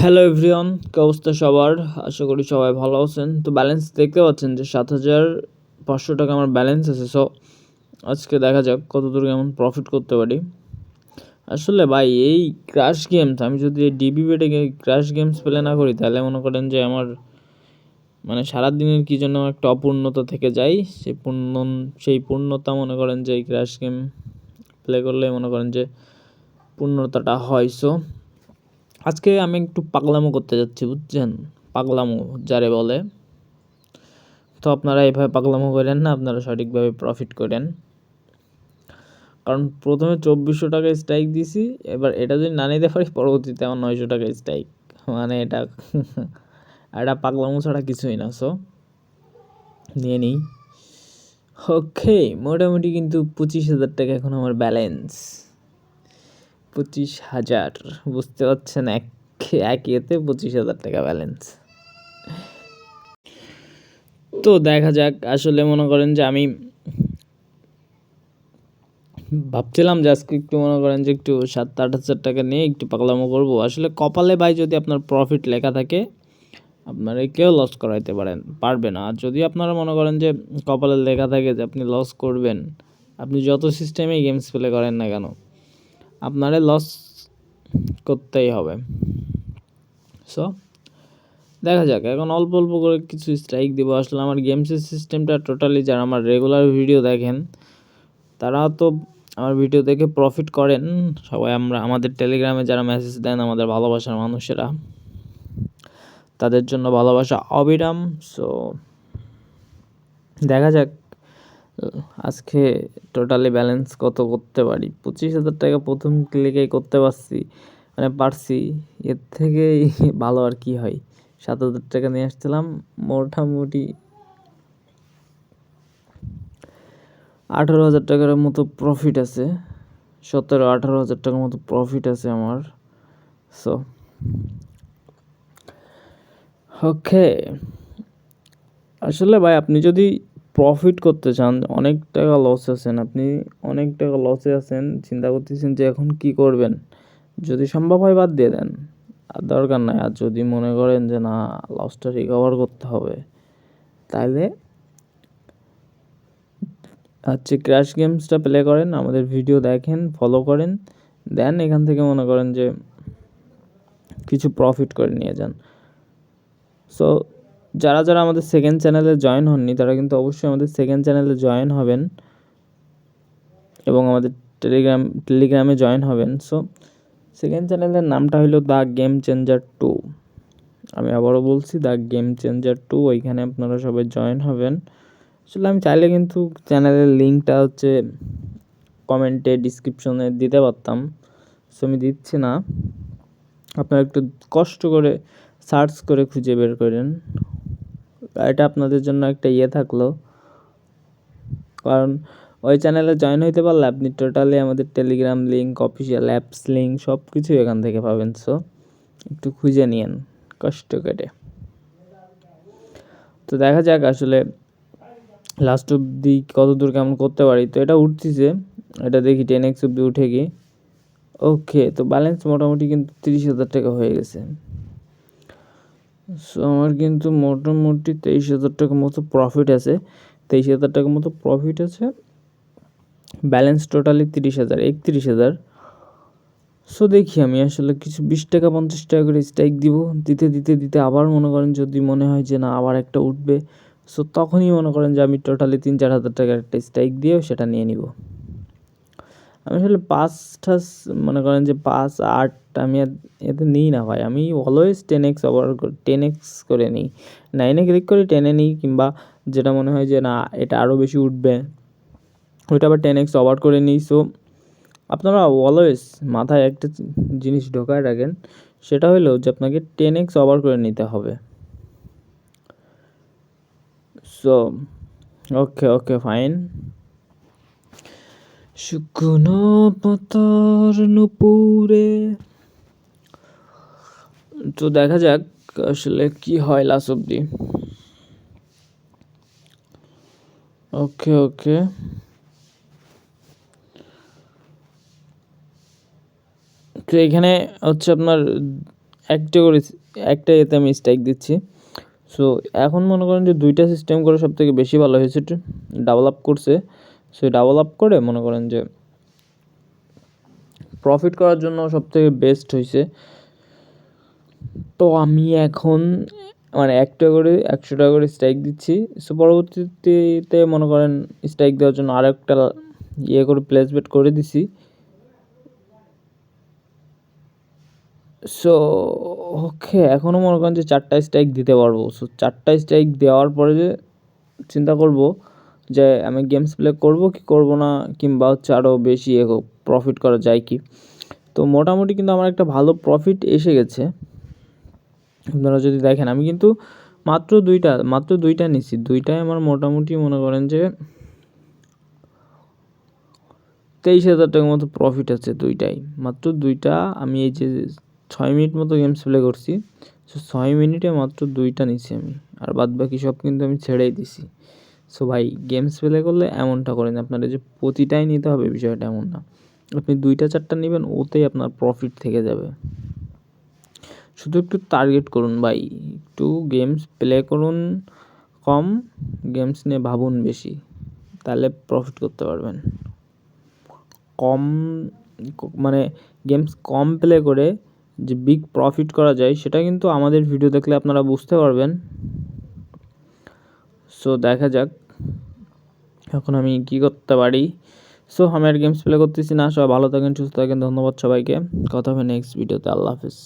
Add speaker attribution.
Speaker 1: Hello everyone কি অবস্থা সবার? আশা করি সবাই ভালো আছেন। তো ব্যালেন্স দেখতে পাচ্ছেন যে সাত হাজার পাঁচশো টাকা আমার ব্যালেন্স আছে। সো আজকে দেখা যাক কত দূর কেমন প্রফিট করতে পারি। আসলে ভাই, এই ক্রাশ গেমস আমি যদি ডিবি বেটে ক্রাশ গেমস প্লে না করি, তাহলে মনে করেন যে আমার মানে সারাদিনের কী জন্য একটা অপূর্ণতা থেকে যায়। সেই পূর্ণ সেই পূর্ণতা মনে করেন যে এই ক্রাশ গেম প্লে করলে মনে করেন যে পূর্ণতাটা হয়। সো আজকে আমি একটু পাগলামো করতে যাচ্ছি, বুঝছেন? পাগলামো যারে বলে। তো আপনারা এইভাবে পাগলামো করেন না, আপনারা সঠিকভাবে প্রফিট করেন। কারণ প্রথমে চব্বিশশো টাকা স্ট্রাইক দিছি, এবার এটা যদি না নিতে পারি, পরবর্তীতে আমার নয়শো টাকা স্ট্রাইক মানে এটা এটা পাগলামো ছাড়া কিছুই না সো নিয়ে নিই। ওকে মোটামুটি কিন্তু পঁচিশ হাজার টাকা এখন আমার ব্যালেন্স পঁচিশ হাজার। বুঝতে পারছেন, এক এক ইয়েতে পঁচিশ হাজার টাকা ব্যালেন্স তো দেখা যাক, আসলে মনে করেন যে আমি ভাবছিলাম যে আজকে একটু মনে করেন যে একটু সাত আট হাজার টাকা নিয়ে একটু পাগলামো করব। আসলে কপালে ভাই যদি আপনার প্রফিট লেখা থাকে, আপনারা কেউ লস করাইতে পারেন, পারবে না। আর যদি আপনারা মনে করেন যে কপালে লেখা থাকে যে আপনি লস করবেন, আপনি যত সিস্টেমেই গেমস প্লে করেন না কেন আপনারে লস করতেই হবে। সো দেখা যাক, এখন অল্প অল্প করে কিছু স্ট্রাইক দিব। আসলে আমার গেমসের সিস্টেমটা টোটালি যারা আমার রেগুলার ভিডিও দেখেন, তারা তো আমার ভিডিও দেখে প্রফিট করেন। সবাই আমরা, আমাদের টেলিগ্রামে যারা মেসেজ দেন, আমাদের ভালোবাসার মানুষেরা, তাদের জন্য ভালোবাসা অবিরাম। সো দেখা যাক। আজকে টোটালি ব্যালেন্স কত করতে পারি? পঁচিশ হাজার টাকা প্রথম ক্লিকেই করতে পারছি মানে পারছি, এর থেকেই ভালো আর কি হয়। সাত হাজার টাকা নিয়ে আসছিলাম, মোটামুটি আঠারো হাজার টাকার মতো প্রফিট আছে, সতেরো, আঠারো হাজার টাকার মতো প্রফিট আছে আমার। সো ওকে আসলে ভাই, আপনি যদি প্রফিট করতে চান, অনেক টাকা লস আছেন। আপনি অনেক টাকা লসে আছেন, চিন্তা করতেছেন যে এখন কি করবেন? যদি সম্ভব হয় বাদ দিয়ে দেন। আর দরকার নাই। আর যদি মনে করেন যে না লসটা রিকভার করতে হবে তাহলে হচ্ছে ক্র্যাশ গেমসটা প্লে করেন, আমাদের ভিডিও দেখেন ফলো করেন, দেন এখান থেকে মনে করেন যে কিছু প্রফিট করে নিয়ে যান। সো যারা যারা আমাদের সেকেন্ড চ্যানেলে জয়েন হননি, তারা কিন্তু অবশ্যই আমাদের সেকেন্ড চ্যানেলে জয়েন হবেন এবং আমাদের টেলিগ্রাম টেলিগ্রামে জয়েন হবেন। সো সেকেন্ড চ্যানেলের নামটা হলো দ্য গেম চেঞ্জার টু আমি আবারও বলছি দ্য গেম চেঞ্জার টু ওইখানে আপনারা সবাই জয়েন হবেন। আসলে আমি চাইলে কিন্তু চ্যানেলের লিঙ্কটা হচ্ছে কমেন্টে ডিসক্রিপশনে দিতে পারতাম। সো আমি দিচ্ছি না। আপনারা একটু কষ্ট করে সার্চ করে খুঁজে বের করেন। এটা আপনাদের জন্য একটা ইয়ে থাকল। কারণ ওই চ্যানেলে জয়েন হইতে পারলে আপনি টোটালি আমাদের Telegram link official apps link সব কিছুই এখান থেকে পাবেন। সো একটু খুঁজে নিন কষ্ট করে। তো দেখা যাক আসলে লাস্ট অব্দি কত দূর কেমন করতে পারি। তো এটা উঠতেছে এটা দেখি টেন এক্স অব্দি উঠে গিয়ে। ওকে তো ব্যালেন্স মোটামুটি কিন্তু তিরিশ হাজার টাকা হয়ে গেছে। সো আমার কিন্তু মোটামুটি তেইশ হাজার টাকার মতো প্রফিট আছে। তেইশ হাজার টাকার মতো প্রফিট আছে। ব্যালেন্স টোটালি তিরিশ হাজার, একত্রিশ হাজার। সো দেখি আমি আসলে কিছু বিশ টাকা, পঞ্চাশ টাকা করে স্ট্রাইক দিব। দিতে দিতে দিতে আবার মনে করেন যদি মনে হয় যে না, আবার একটা উঠবে। সো তখনই মনে করেন যে আমি টোটালি তিন, চার হাজার টাকার একটা স্ট্রাইক দিয়ে সেটা নিয়ে নিব। আমি আসলে পাঁচ ঠাস মনে করেন যে পাঁচ আট আমি এতে নিই না ভাই। আমি always ten X over ten X করে নিই। নাইনে ক্লিক করে টেনে নিই কিংবা যেটা মনে হয় যে না, এটা আরও বেশি উঠবে। ওইটা আবার টেন এক্স ওভার করে নিই। সো আপনারা অলওয়েজ মাথায় একটা জিনিস ঢোকায় রাখেন, সেটা হলো যে আপনাকে টেন এক্স ওভার করে নিতে হবে। সো ওকে ওকে ফাইন শুকনো পাতার নুপুরে। তো দেখা যাক আসলে কি হয় লাস্ট অব্দি ওকে ওকে। তো এখানে হচ্ছে আপনার একটা করে, একটা এতে আমি স্ট্রাইক দিচ্ছি। সো এখন মনে করেন যে দুইটা সিস্টেম করে সব থেকে বেশি ভালো হয়েছে ডাবল আপ করছে। সো ডাবল আপ করে মনে করেন যে প্রফিট করার জন্য সব থেকে বেস্ট হয়েছে তো আমি এখন মানে একটা করে, একশো টাকা করে স্ট্রাইক দিচ্ছি। সো পরবর্তীতে মনে করেন স্ট্রাইক দেওয়ার জন্য আর একটা ইয়ে করে প্লেসমেন্ট করে দিছি। সো ওকে এখনও মনে করেন যে চারটা স্ট্রাইক দিতে পারব। সো চারটা স্ট্রাইক দেওয়ার পরে যে চিন্তা করব যে আমি গেমস প্লে করব কি করব না, কিংবা হচ্ছে আরও বেশি এ প্রফিট করা যায় কি? তো মোটামুটি কিন্তু আমার একটা ভালো প্রফিট এসে গেছে। আপনারা যদি দেখেন, আমি কিন্তু মাত্র দুইটা মাত্র দুইটা নিছি। দুইটাই আমার মোটামুটি মনে করেন যে তেইশ হাজার টাকার মতো প্রফিট আছে দুইটাই। মাত্র দুইটা আমি এই যে ছয় মিনিট মতো গেমস প্লে করছি ছয় মিনিটে মাত্র দুইটা নিছি আমি। আর বাদ বাকি সব কিন্তু আমি ছেড়েই দিছি। সো ভাই গেমস প্লে করলে এমনটা করেন আপনারা যে প্রতিটাই নিতে হবে, বিষয়টা এমন না। আপনি দুইটা, চারটা নেবেন, ওতেই আপনার প্রফিট থেকে যাবে। শুধু একটু টার্গেট করুন ভাই, একটু গেমস প্লে করুন কম গেমস নিয়ে ভাবুন বেশি, তাহলে প্রফিট করতে পারবেন। কম মানে গেমস কম প্লে করে যে বিগ প্রফিট করা যায়, সেটা কিন্তু আমাদের ভিডিও দেখলে আপনারা বুঝতে পারবেন। সো দেখা যাক। এখন আমি কি করতে পারি? সো আমি আর গেমস প্লে করতেছি না। সবাই ভালো থাকেন, সুস্থ থাকেন। ধন্যবাদ সবাইকে। কথা হবে নেক্সট ভিডিওতে আল্লাহ হাফিজ।